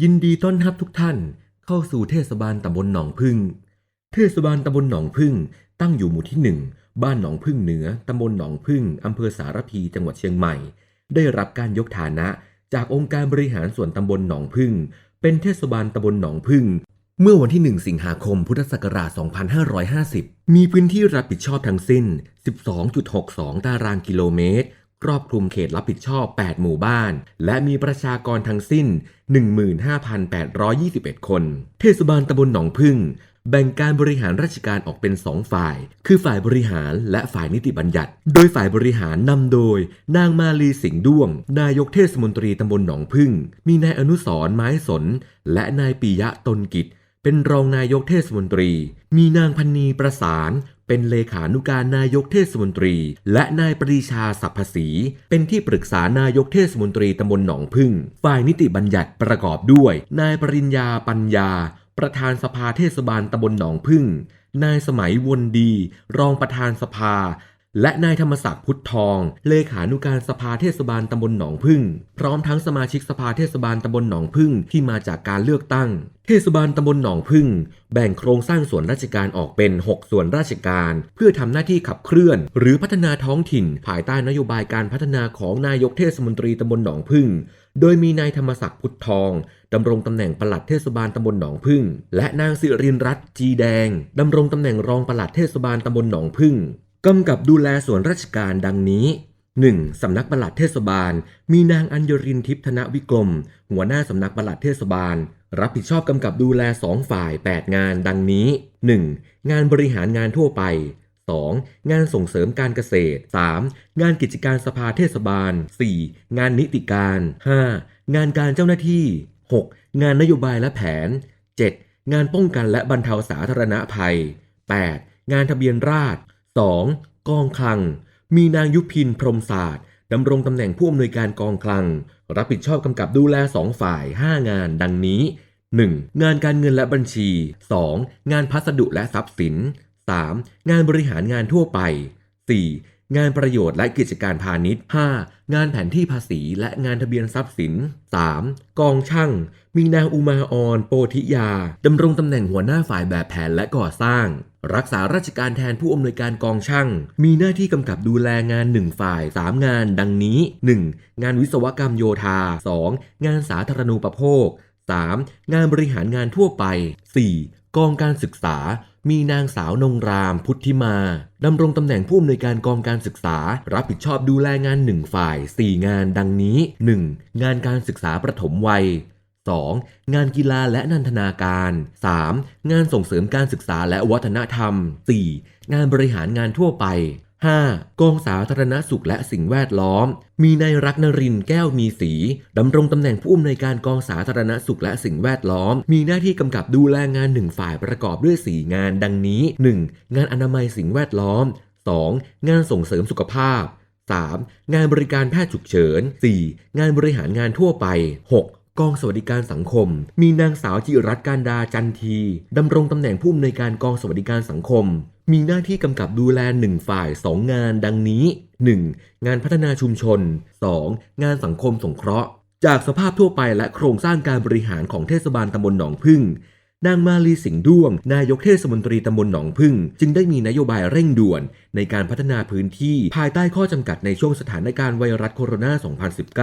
ยินดีต้อนรับทุกท่านเข้าสู่เทศบาลตำบลหนองพึ่ง เทศบาลตำบลหนองพึ่ง ตั้งอยู่หมู่ที่หนึ่งบ้านหนองพึ่งเหนือตำบลหนองพึ่งอำเภอสารพีจังหวัดเชียงใหม่ ได้รับการยกฐานะ จากองค์การบริหารส่วนตำบลหนองพึ่ง เป็นเทศบาลตำบลหนองพึ่ง เมื่อวันที่ 1 สิงหาคมพุทธศักราช 2550 มีพื้นที่รับผิดชอบทั้งสิ้น 12.62 ตารางกิโลเมตร ครอบคลุมเขตรับผิดชอบ 8 หมู่บ้าน และมีประชากรทั้งสิ้น 15,821 คน เทศบาลตำบลหนองพึ่ง แบ่งการบริหารราชการออกเป็น 2 ฝ่าย คือฝ่ายบริหารและฝ่ายนิติบัญญัติ โดยฝ่ายบริหารนำโดย นางมาลีสิงห์ด้วง นายกเทศมนตรีตำบลหนองพึ่ง มีนายอนุสรณ์ไม้สน และนายปิยะตนกิจเป็นรองนายกเทศมนตรี มีนางพันนีประสาน เป็นเลขานุการนายกเทศมนตรี และนายปรีชาสัพพศรีเป็นที่ปรึกษานายกเทศมนตรีตำบลหนองพึ่ง ฝ่ายนิติบัญญัติประกอบด้วย นายปริญญาปัญญา ประธานสภาเทศบาลตำบลหนองพึ่ง นายสมัยวนดี รองประธานสภา และนายธรรมศักดิ์พุทธทอง เลขานุการสภาเทศบาลตำบลหนองพึ่ง พร้อมทั้งสมาชิกสภาเทศบาลตำบลหนองพึ่งที่มาจากการเลือกตั้ง เทศบาลตำบลหนองพึ่ง แบ่งโครงสร้างส่วนราชการออกเป็น 6 ส่วนราชการ เพื่อทำหน้าที่ขับเคลื่อน หรือพัฒนาท้องถิ่น ภายใต้นโยบายการพัฒนาของนายกเทศมนตรีตำบลหนองพึ่ง โดยมีนายธรรมศักดิ์พุทธทองดำรงตำแหน่งปลัดเทศบาลตำบลหนองพึ่ง และนางสิรินรัตน์จีแดงดำรงตำแหน่งรองปลัดเทศบาลตำบลหนองพึ่ง กำกับดูแลส่วนราชการดังนี้ 1. สำนักปลัดเทศบาล มีนางอัญญรินทิพธนวิกรม หัวหน้าสำนักปลัดเทศบาล รับผิดชอบกำกับดูแล 2 ฝ่าย 8 งานดังนี้ 1. งานบริหารงานทั่วไป 2. งานส่งเสริมการเกษตร 3. งานกิจการสภาเทศบาล 4. งานนิติการ 5. งานการเจ้าหน้าที่ 6. งานนโยบายและแผน 7. งานป้องกันและบรรเทาสาธารณภัย 8. งานทะเบียนราษฎร 2. กองคลัง มีนางยุพินพรมศาสตร์ดำรงตำแหน่งผู้อำนวยการกองคลัง รับผิดชอบกำกับดูแล 2 ฝ่าย 5 งานดังนี้ 1. งานการเงินและบัญชี 2. งานพัสดุและทรัพย์สิน 3. งานบริหารงานทั่วไป 4. งานประโยชน์และกิจการพาณิชย์ 5. งานแผนที่ภาษีและงานทะเบียนทรัพย์สิน 3. กองช่าง มีนางอุมาออนโปธิยาดำรงตำแหน่งหัวหน้าฝ่ายแบบแผนและก่อสร้าง รักษาราชการแทนผู้อำนวยการกองช่าง มีหน้าที่กำกับดูแลงาน 1 ฝ่าย 3 งาน ดังนี้ 1. งานวิศวกรรมโยธา 2. งานสาธารณูปโภค 3. งานบริหารงานทั่วไป 4. กองการศึกษา มีนางสาวนงรามพุทธิมาดำรงตำแหน่งผู้อำนวยการกองการศึกษา รับผิดชอบดูแลงาน 1 ฝ่าย 4 งานดังนี้ 1. งานการศึกษาประถมวัย 2. งานกีฬาและนันทนาการ 3. งานส่งเสริมการศึกษาและวัฒนธรรม 4. งานบริหารงานทั่วไป 5. กองสาธารณสุขและสิ่งแวดล้อม มีนายรักนรินทร์แก้วมีสีดำรงตำแหน่งผู้อำนวยการกองสาธารณสุขและสิ่งแวดล้อม มีหน้าที่กำกับดูแลงานหนึ่งฝ่ายประกอบด้วย 4 งานดังนี้ 1. งานอนามัยสิ่งแวดล้อม 2. งานส่งเสริมสุขภาพ 3. งานบริการแพทย์ฉุกเฉิน 4. งานบริหารงานทั่วไป 6. กองสวัสดิการสังคม มีนางสาวจิรัตน์การดาจันทีดำรงตำแหน่งผู้อำนวยการกองสวัสดิการสังคม มีหน้าที่กำกับดูแล 1 ฝ่าย 2 งานดังนี้ 1. งานพัฒนาชุมชน 2. งานสังคมสงเคราะห์ จากสภาพทั่วไปและโครงสร้างการบริหารของเทศบาลตำบลหนองพึ่ง นางมาลีสิงห์ด้วง นายกเทศมนตรีตำบลหนองพึ่ง จึงได้มีนโยบายเร่งด่วน ในการพัฒนาพื้นที่ภายใต้ข้อจำกัดในช่วงสถานการณ์ไวรัสโคโรน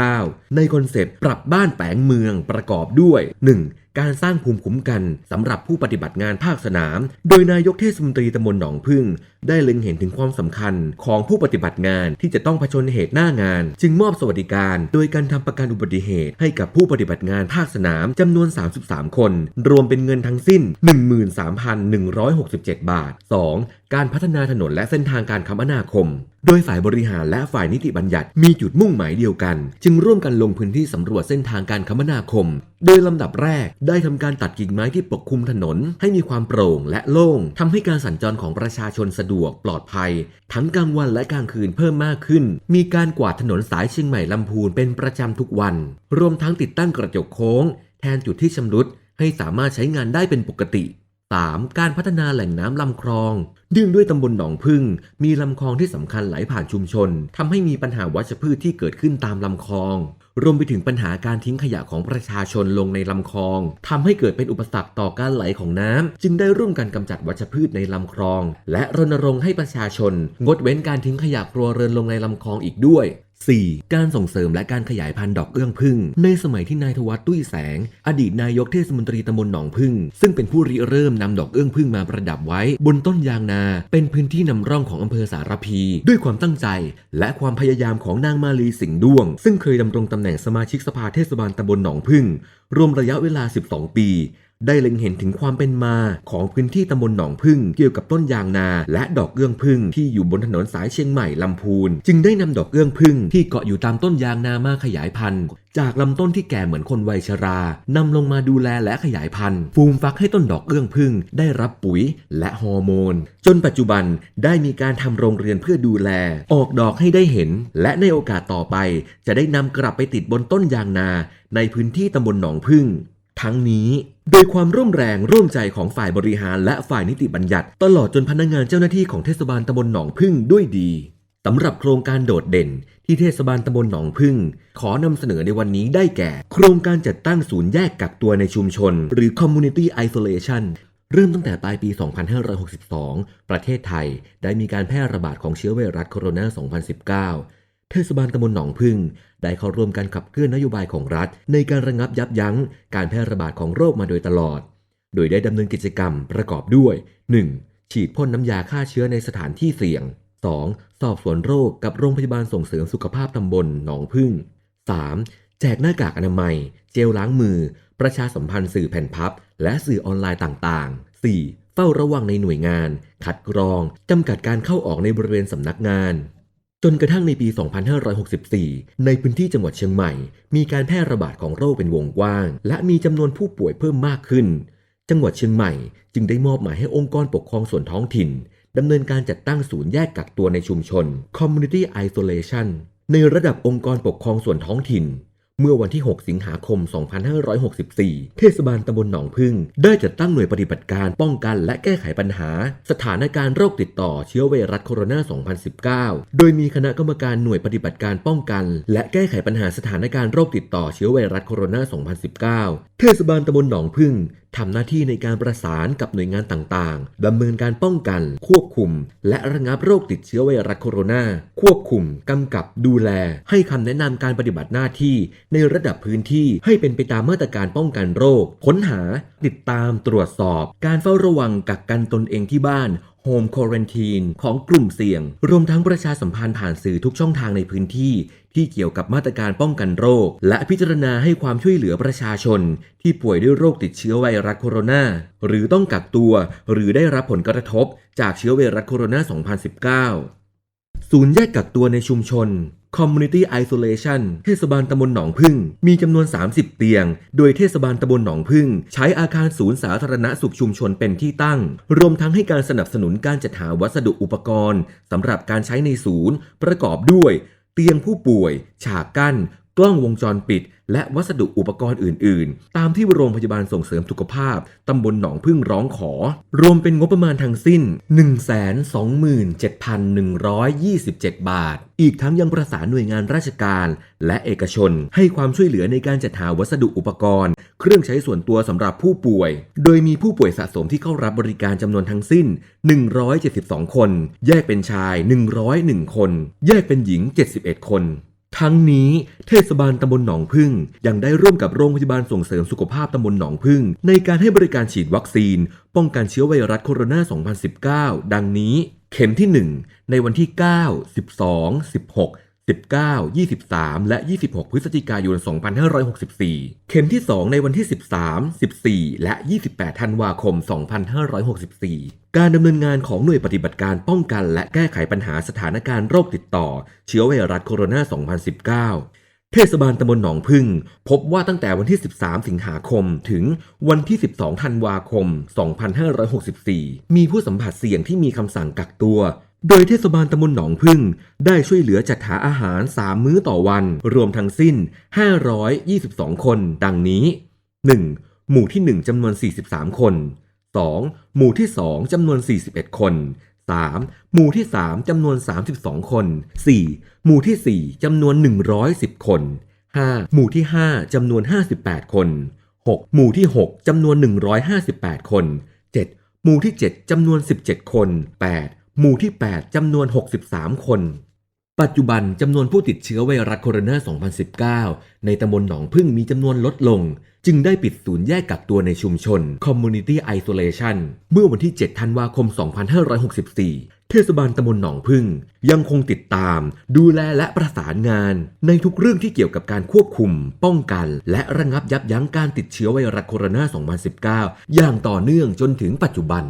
า 2019 ในคอนเซปต์ปรับบ้านแปลงเมืองประกอบด้วย 1. การสร้างภูมิคุ้มกันสำหรับผู้ปฏิบัติงานภาคสนาม โดยนายกเทศมนตรีตำบลหนองพึ่ง ได้เล็งเห็นถึงความสำคัญของผู้ปฏิบัติงานที่จะต้องเผชิญเหตุหน้างาน จึงมอบสวัสดิการ โดยการทำประกันอุบัติเหตุ ให้กับผู้ปฏิบัติงานภาคสนามจำนวน 33 คน รวมเป็นเงินทั้งสิ้น 13,167 บาท 2. การพัฒนาถนนและเส้นทางการคมนาคม โดยฝ่ายบริหารและฝ่ายนิติบัญญัติมีจุดมุ่งหมายเดียวกัน จึงร่วมกันลงพื้นที่สำรวจเส้นทางการคมนาคม โดยลำดับแรกได้ทำการตัดกิ่งไม้ที่ปกคลุมถนน ให้มีความโปร่งและโล่งทำให้การสัญจรของประชาชนสะดวกปลอดภัย ทั้งกลางวันและกลางคืนเพิ่มมากขึ้น มีการกวาดถนนสายเชียงใหม่ลำพูนเป็นประจำทุกวัน รวมทั้งติดตั้งกระจกโค้ง แทนจุดที่ชำรุดให้สามารถใช้งานได้เป็นปกติ 3. การพัฒนาแหล่งน้ำลำคลอง เนื่องด้วยตำบลหนองพึ่ง มีลำคลองที่สำคัญไหลผ่านชุมชนทำให้มีปัญหาวัชพืชที่เกิดขึ้นตามลำคลอง รวมไปถึงปัญหาการทิ้งขยะของประชาชนลงในลำคลองทำให้เกิดเป็นอุปสรรคต่อการไหลของน้ำจึงได้ร่วมกันกำจัดวัชพืชในลำคลอง และรณรงค์ให้ประชาชน งดเว้นการทิ้งขยะครัวเรือนลงในลำคลองอีกด้วย 4. การส่งเสริมและการขยายพันธุ์ดอกเอื้องพึ่ง ในสมัยที่นายทวัตตุ้ยแสง อดีตนายกเทศมนตรีตำบลหนองพึ่ง ซึ่งเป็นผู้ริเริ่มนำดอกเอื้องพึ่งมาประดับไว้ บนต้นยางนา เป็นพื้นที่นำร่องของอำเภอสารพี ด้วยความตั้งใจ และความพยายามของนางมาลีสิงห์ด้วง ซึ่งเคยดำรงตำแหน่งสมาชิกสภาเทศบาลตำบลหนองพึ่ง รวมระยะเวลา 12 ปี ได้เล็งเห็นถึงความเป็นมาของพื้นที่ตำบลหนองพึ่งเกี่ยวกับต้นยางนา และดอกเอื้องพึ่งที่อยู่บนถนนสายเชียงใหม่ลำพูน จึงได้นำดอกเอื้องพึ่งที่เกาะอยู่ตามต้นยางนามาขยายพันธุ์จากลำต้นที่แก่เหมือนคนวัยชรา นำลงมาดูแลและขยายพันธุ์ ฟูมฟักให้ต้นดอกเอื้องพึ่งได้รับปุ๋ยและฮอร์โมน จนปัจจุบันได้มีการทำโรงเรือนเพื่อดูแล ออกดอกให้ได้เห็น และในโอกาสต่อไป จะได้นำกลับไปติดบนต้นยางนา ในพื้นที่ตำบลหนองพึ่ง ทั้งนี้ โดยความร่วมแรงร่วมใจของฝ่ายบริหารและฝ่ายนิติบัญญัติ ตลอดจนพนักงานเจ้าหน้าที่ของเทศบาลตำบลหนองพึ่งด้วยดีสำหรับโครงการโดดเด่น ที่เทศบาลตำบลหนองพึ่ง ขอนำเสนอในวันนี้ได้แก่ โครงการจัดตั้งศูนย์แยกกักตัวในชุมชน หรือ Community Isolation เริ่มตั้งแต่ปลายปี 2562 ประเทศไทยได้มีการแพร่ระบาดของเชื้อไวรัสโคโรนา 2019 เทศบาลตำบลหนองพึ่ง ได้เข้าร่วมการขับเคลื่อนนโยบายของรัฐ ในการระงับยับยั้งการแพร่ระบาดของโรคมาโดยตลอด โดยได้ดำเนินกิจกรรมประกอบด้วย 1. ฉีดพ่นน้ำยาฆ่าเชื้อในสถานที่เสี่ยง 2. สอบสวนโรคกับโรงพยาบาลส่งเสริมสุขภาพตำบลหนองพึ่ง 3. แจกหน้ากากอนามัย เจลล้างมือ ประชาสัมพันธ์สื่อแผ่นพับ และสื่อออนไลน์ต่างๆ 4. เฝ้าระวังในหน่วยงาน คัดกรอง จำกัดการเข้าออกในบริเวณสำนักงาน จนกระทั่งในปี 2564 ในพื้นที่จังหวัดเชียงใหม่ มีการแพร่ระบาดของโรคเป็นวงกว้าง และมีจำนวนผู้ป่วยเพิ่มมากขึ้น จังหวัดเชียงใหม่จึงได้มอบหมายให้องค์กรปกครองส่วนท้องถิ่นดำเนินการจัดตั้งศูนย์แยกกักตัวในชุมชน Community Isolation ในระดับองค์กรปกครองส่วนท้องถิ่น เมื่อวันที่ 6 สิงหาคม 2564 เทศบาลตำบลหนองพึ่ง ได้จัดตั้งหน่วยปฏิบัติการป้องกันและแก้ไขปัญหา สถานการณ์โรคติดต่อเชื้อไวรัสโคโรนา 2019 โดยมีคณะกรรมการหน่วยปฏิบัติการป้องกัน และแก้ไขปัญหาสถานการณ์โรคติดต่อเชื้อไวรัสโคโรนา 2019 เทศบาลตำบลหนองพึ่งทำหน้าที่ในการประสานกับหน่วยงานต่างๆดำเนินการป้องกัน ควบคุม และระงับโรคติดเชื้อไวรัสโคโรนา ควบคุมกำกับดูแล ให้คำแนะนำการปฏิบัติหน้าที่ ในระดับพื้นที่ให้เป็นไปตามมาตรการป้องกันโรค ค้นหา ติดตามตรวจสอบ การเฝ้าระวังกักกันตนเองที่บ้าน โฮมควอนตีนของกลุ่มเสี่ยง รวมทั้งประชาสัมพันธ์ผ่านสื่อทุกช่องทางในพื้นที่ ที่เกี่ยวกับมาตรการป้องกันโรค และพิจารณาให้ความช่วยเหลือประชาชน ที่ป่วยด้วยโรคติดเชื้อไวรัสโคโรนาหรือต้องกักตัว หรือได้รับผลกระทบ จากเชื้อไวรัสโคโรนา 2019 ศูนย์แยกกักตัวในชุมชน Community Isolation เทศบาลตำบลหนองพึ่ง มีจำนวน 30 เตียง โดยเทศบาลตำบลหนองพึ่ง ใช้อาคารศูนย์สาธารณสุขชุมชนเป็นที่ตั้ง รวมทั้งให้การสนับสนุนการจัดหาวัสดุอุปกรณ์สำหรับการใช้ในศูนย์ ประกอบด้วย เตียงผู้ป่วย ฉากกั้น กล้องวงจรปิด และวัสดุอุปกรณ์อื่น ๆ ตามที่โรงพยาบาลส่งเสริมสุขภาพ ตำบลหนองพึ่งร้องขอ รวมเป็นงบประมาณทั้งสิ้น 127,127 บาท อีกทั้งยังประสานหน่วยงานราชการ และเอกชน ให้ความช่วยเหลือในการจัดหาวัสดุอุปกรณ์ เครื่องใช้ส่วนตัวสำหรับผู้ป่วย โดยมีผู้ป่วยสะสมที่เข้ารับบริการจำนวนทั้งสิ้น 172 คน แยกเป็นชาย 101 คน แยกเป็นหญิง 71 คน ทั้งนี้เทศบาลตำบลหนองพึ่งยังได้ร่วมกับโรงพยาบาลส่งเสริมสุขภาพตำบลหนองพึ่ง ในการให้บริการฉีดวัคซีน ป้องกันเชื้อไวรัสโคโรนา 2019 ดังนี้ เข็มที่ 1 ในวันที่ 9 12 16 19 23 และ 26 พฤศจิกายน 2564 เข็มที่ 2 ในวันที่ 13 14 และ 28 ธันวาคม 2564 การดำเนินงานของหน่วยปฏิบัติการป้องกัน และแก้ไขปัญหาสถานการณ์โรคติดต่อ เชื้อไวรัสโคโรนา 2019 เทศบาลตำบลหนองพึ่ง พบว่าตั้งแต่วันที่ 13 สิงหาคมถึงวันที่ 12 ธันวาคม 2564 มีผู้สัมผัสเสี่ยงที่มีคำสั่งกักตัว โดยเทศบาลตำบลหนองพึ่ง ได้ช่วยเหลือจัดหาอาหาร 3 มื้อต่อวัน รวมทั้งสิ้น 522 คน ดังนี้ 1. หมู่ที่ 1จำนวน 43 คน 2. หมู่ที่ 2จำนวน 41 คน 3. หมู่ที่ 3จำนวน 32 คน 4. หมู่ที่ 4จำนวน 110 คน 5. หมู่ที่ 5จำนวน 58 คน 6. หมู่ที่ 6จำนวน 158 คน 7. หมู่ที่ 7จำนวน 17 คน 8. หมู่ที่ 8จำนวน 63 คน ปัจจุบันจำนวนผู้ติดเชื้อไวรัสโคโรนา 2019 ในตำบลหนองพึ่งมีจำนวนลดลง จึงได้ปิดศูนย์แยกกักตัวในชุมชน Community Isolation เมื่อวันที่ 7 ธันวาคม 2564 เทศบาลตำบลหนองพึ่ง ยังคงติดตาม ดูแลและประสานงาน ในทุกเรื่องที่เกี่ยวกับการควบคุม ป้องกัน และระงับยับยั้งการติดเชื้อไวรัสโคโรนา 2019 อย่างต่อเนื่องจนถึงปัจจุบัน